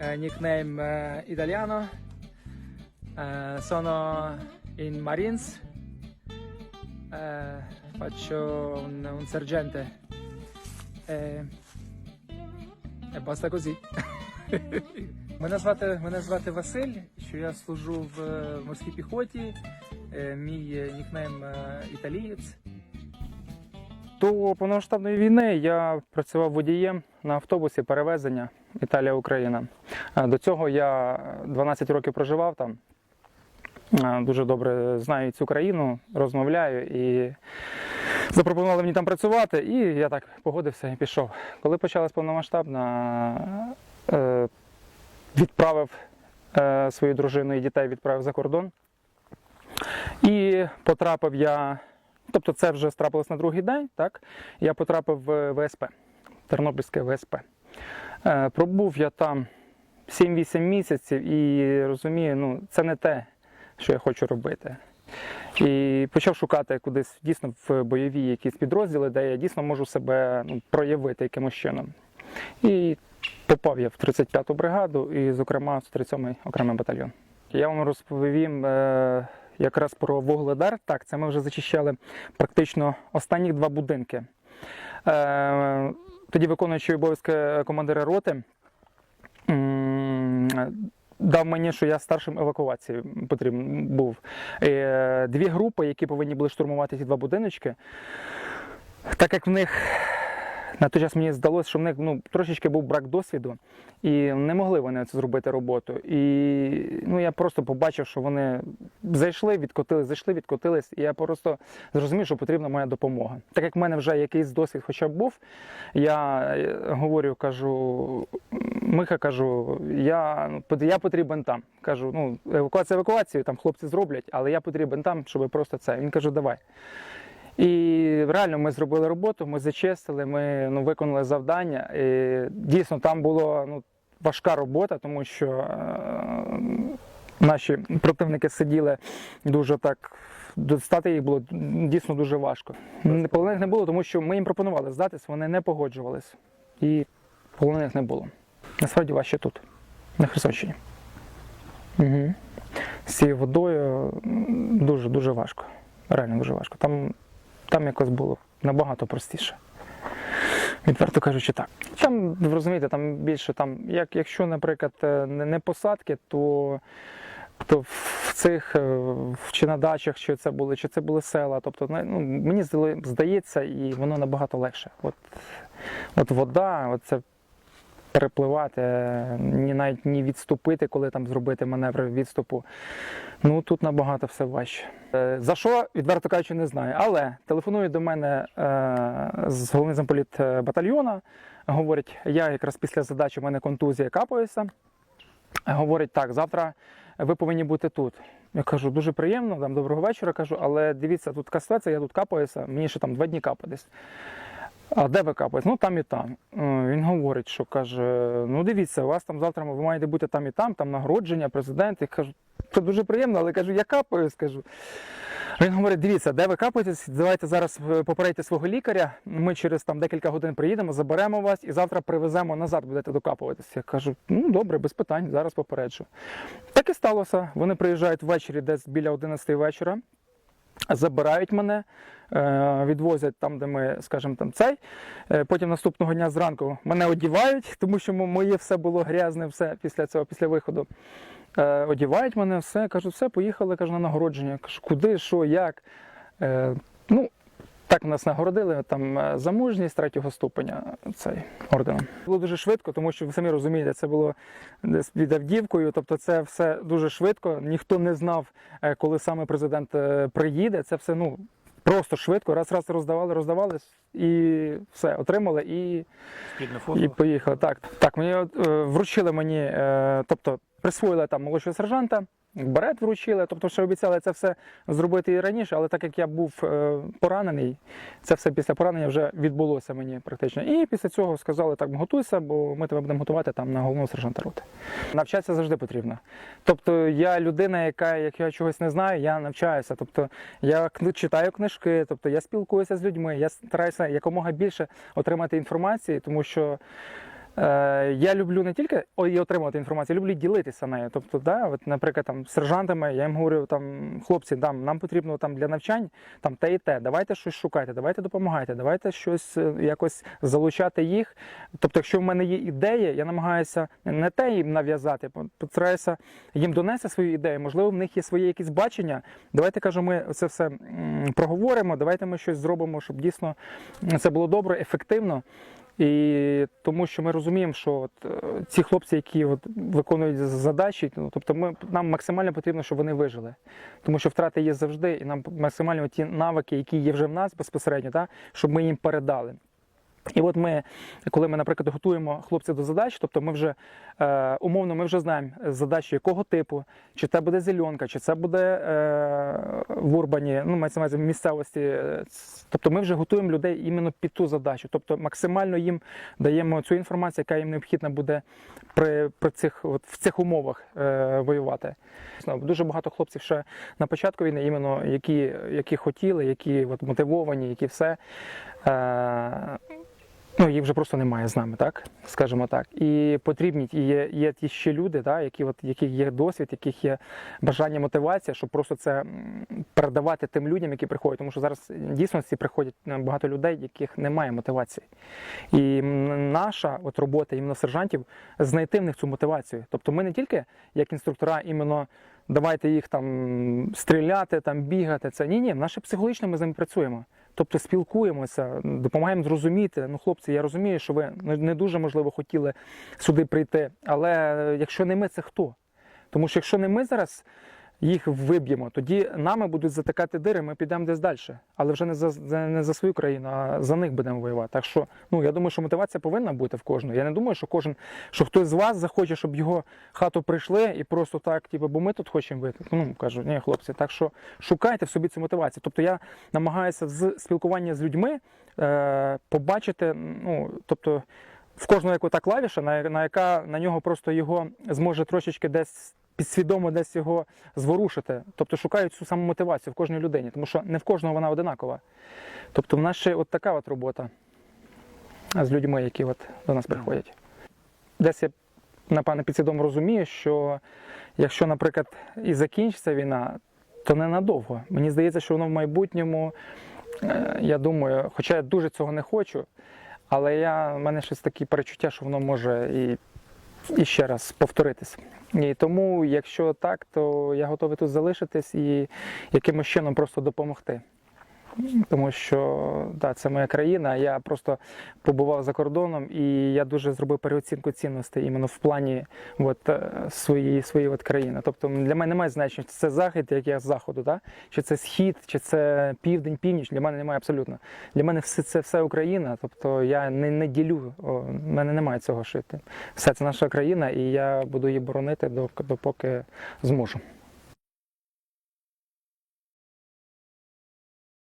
Eh, nickname eh, italiano. Eh, sono in Marines. Eh, faccio un, un sergente. E, e basta così. мене, звати, мене звати Василь, що я служу в е, морській піхоті. Е, Мій е, нікнейм е, італієць. До повномасштабної війни я працював водієм на автобусі перевезення Італія-Україна. Е, До цього я 12 років проживав там. Е, Дуже добре знаю цю країну, розмовляю і запропонували мені там працювати, і я так погодився і пішов. Коли почалась повномасштабна, е, відправив е, свою дружину і дітей відправив за кордон. І потрапив я, тобто це вже трапилось на другий день, так? Я потрапив в ВСП, Тернопільське ВСП. Е, Пробув я там 7-8 місяців і розумію, ну, це не те, що я хочу робити. І почав шукати кудись дійсно в бойові якісь підрозділи, де я дійсно можу себе ну, проявити якимось чином. І попав я в 35-ту бригаду і, зокрема, в 37-й окремий батальйон. Я вам розповім е, якраз про Вугледар. Так, це ми вже зачищали практично останні два будинки. Е, тоді виконуючий обов'язки командира роти дав мені, що я старшим евакуації потрібен був. Е, Дві групи, які повинні були штурмувати ці два будиночки. Так як в них на той час мені здалося, що в них ну, трошечки був брак досвіду, і не могли вони це зробити роботу. І ну, я просто побачив, що вони зайшли, відкотились, зайшли, відкотились, і я просто зрозумів, що потрібна моя допомога. Так як в мене вже якийсь досвід хоча б був, я е, говорю, кажу, Миха кажу, я, ну, я потрібен там. Кажу, ну, евакуація евакуацію, там хлопці зроблять, але я потрібен там, щоб просто це. Він каже, давай. І реально ми зробили роботу, ми зачистили, ми ну, виконали завдання. І дійсно там була ну, важка робота, тому що е, наші противники сиділи дуже так. Достати їх було дійсно дуже важко. Полонених не було, тому що ми їм пропонували здатись, вони не погоджувались. І полонених не було. Насправді важче тут, на Херсонщині. Угу. З цією водою дуже дуже важко. Реально дуже важко. Там там якось було набагато простіше. Відверто кажучи, так. Там, ви розумієте, там більше там, як, якщо, наприклад, е, не посадки, то, то в цих е, чи на дачах, чи це були, чи це були села. Тобто, ну, мені здається, і воно набагато легше. От, от вода, от це перепливати, ні навіть ні відступити, коли там зробити маневр відступу. Ну тут набагато все важче. Е, За що, відверто кажучи, не знаю. Але телефонують до мене е, з головний замполіт е, батальйона. Говорить, я якраз після задачі, у мене контузія капаюся. Говорить, так, завтра ви повинні бути тут. Я кажу, дуже приємно, там доброго вечора. кажу, але дивіться, тут така я тут капаюся, мені ще там два дні капатись. А де ви капаєте? Ну там і там. Е, Він говорить, що каже: ну дивіться, у вас там завтра ви маєте бути там і там, там нагородження, президент. Я кажу, це дуже приємно, але кажу, я капаю, скажу. Він говорить: дивіться, де ви капаєтесь, давайте зараз е, попередьте свого лікаря. Ми через там декілька годин приїдемо, заберемо вас і завтра привеземо назад, будете докапуватися. Я кажу, ну добре, без питань, зараз попереджу. Так і сталося. Вони приїжджають ввечері, десь біля 11 вечора. Забирають мене, е, відвозять там, де ми, скажімо, там цей. Е, Потім наступного дня зранку мене одівають, тому що моє все було грязне, все після цього, після виходу. Е, Одівають мене, все, кажуть, все, поїхали, кажу, на нагородження. Кажу, куди, що, як. Ну, так нас нагородили там е, за мужність третього ступеня цей орденом. Було дуже швидко, тому що ви самі розумієте, це було десь під Авдіївкою. Тобто, це все дуже швидко. Ніхто не знав, е, коли саме президент е, приїде. Це все ну просто швидко. Раз раз роздавали, роздавали і все отримали і, і поїхали. Так, так мені вручили мені, тобто присвоїли там молодшого сержанта. Берет вручили, тобто ще обіцяли це все зробити і раніше, але так як я був е, поранений, це все після поранення вже відбулося мені практично. І після цього сказали, так готуйся, бо ми тебе будемо готувати там на головного сержанта роти. Навчатися завжди потрібно. Тобто я людина, яка, як я чогось не знаю, я навчаюся. Тобто я читаю книжки, тобто я спілкуюся з людьми, я стараюся якомога більше отримати інформації, тому що Е, я люблю не тільки і отримувати інформацію, я люблю ділитися нею. Тобто, да, от, наприклад, там з сержантами я їм говорю, там хлопці, там нам потрібно там для навчань там те і те. Давайте щось шукайте, давайте допомагайте, давайте щось е, якось залучати їх. Тобто, якщо в мене є ідея, я намагаюся не те їм нав'язати, постараюся їм донести свою ідею. Можливо, в них є своє якісь бачення. Давайте кажу, ми це все проговоримо. Давайте ми щось зробимо, щоб дійсно це було добре, ефективно. І тому що ми розуміємо, що от, е, ці хлопці, які от, виконують задачі, ну, тобто ми, нам максимально потрібно, щоб вони вижили. Тому що втрати є завжди, і нам максимально ті навики, які є вже в нас безпосередньо, та, щоб ми їм передали. І от ми, коли ми, наприклад, готуємо хлопців до задач, тобто ми вже е, умовно ми вже знаємо задачі якого типу, чи це буде зеленка, чи це буде е, в урбані, ну мається в місцевості. е, Тобто ми вже готуємо людей іменно під ту задачу. Тобто максимально їм даємо цю інформацію, яка їм необхідна буде при, при цих от, в цих умовах е, воювати. Дуже багато хлопців ще на початку війни, іменно які, які хотіли, які от, мотивовані, які все. Е, Ну, їх вже просто немає з нами, так скажімо так. І потрібні ті- є, є ті ще люди, так, які от яких є досвід, яких є бажання, мотивація, щоб просто це передавати тим людям, які приходять. Тому що зараз в дійсності приходять е, багато людей, яких немає мотивації. І наша от робота іменно сержантів знайти в них цю мотивацію. Тобто, ми не тільки як інструктора, іменно. Давайте їх там стріляти, там бігати. Це ні, ні, наше психологічно ми з ними працюємо. Тобто спілкуємося, допомагаємо зрозуміти. Ну, хлопці, я розумію, що ви не- дуже можливо хотіли сюди прийти. Але е, якщо не ми, це хто? Тому що якщо не ми зараз їх виб'ємо, тоді нами будуть затикати дири, ми підемо десь далі. Але вже не за не за свою країну, а за них будемо воювати. Так що ну я думаю, що мотивація повинна бути в кожного. Я не думаю, що кожен, що хтось з вас захоче, щоб його хату прийшли і просто так, типу, бо ми тут хочемо вийти. Ну кажу, ні, хлопці, так що шукайте в собі цю мотивацію. Тобто я намагаюся з спілкування з людьми е, побачити, ну тобто. В кожного як ота клавіша, на, на яка на нього просто його зможе трошечки десь підсвідомо десь його зворушити. Тобто шукають цю саму мотивацію в кожній людині, тому що не в кожного вона одинакова. Тобто в нас ще от така от робота з людьми, які от до нас приходять. Десь я, напевно, підсвідомо розумію, що якщо, наприклад, і закінчиться війна, то ненадовго. Мені здається, що воно в майбутньому, е, я думаю, хоча я дуже цього не хочу, але я, в мене щось таке перечуття, що воно може і, і ще раз повторитись. І тому, якщо так, то я готовий тут залишитись і якимось чином просто допомогти. Тому що да, це моя країна. Я просто побував за кордоном, і я дуже зробив переоцінку цінностей іменно в плані от, е, своєї, своєї от країни. Тобто для мене немає значення, чи це захід, як я з заходу, да? чи це схід, чи це південь, північ. Для мене немає абсолютно. Для мене все це все Україна. Тобто я не, не ділю. О, в мене немає цього шити. Все це наша країна, і я буду її боронити допоки зможу.